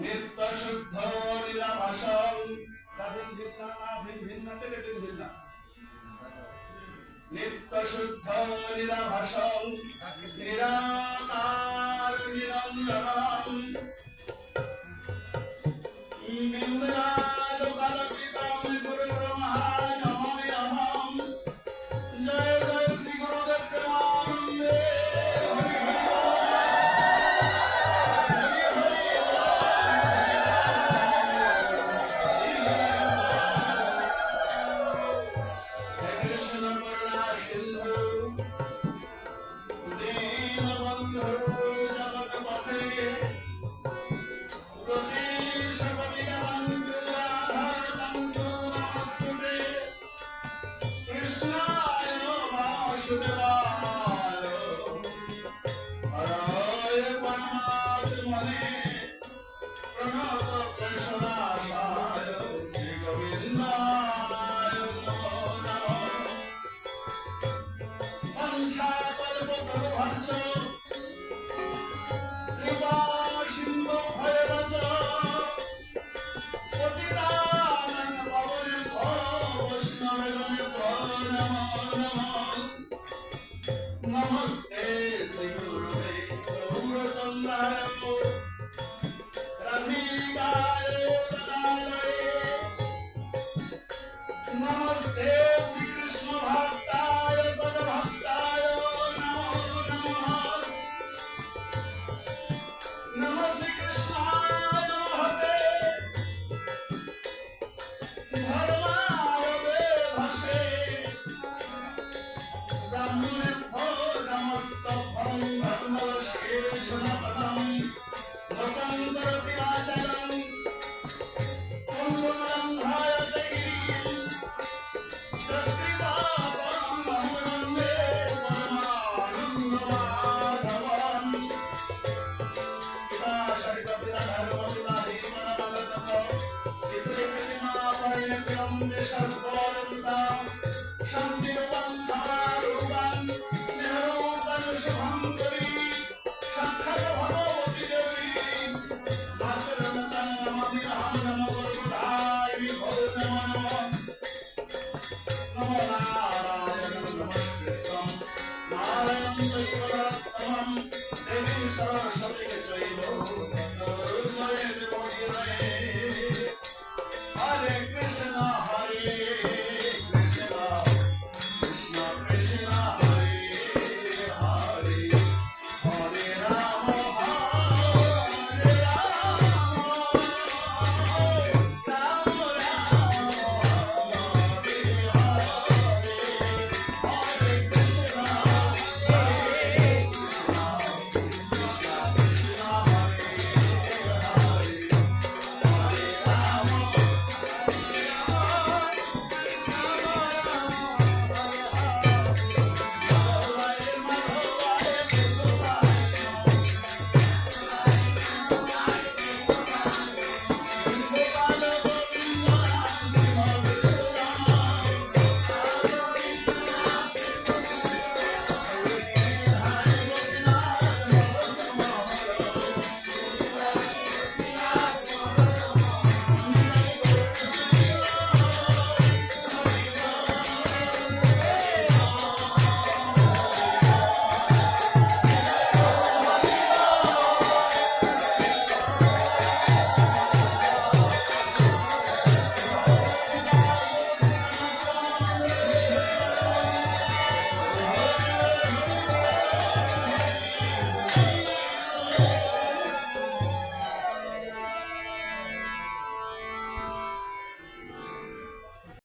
নিত্য শুদ্ধ লীলা ভাষণ তাদিন ভিন্না না ভিন ভিন্না থেকে দিন ভিন্না নিত্য শুদ্ধ লীলা ভাষণ নিরাকার নিরঞ্জন। বাসুদেবায় Thank you.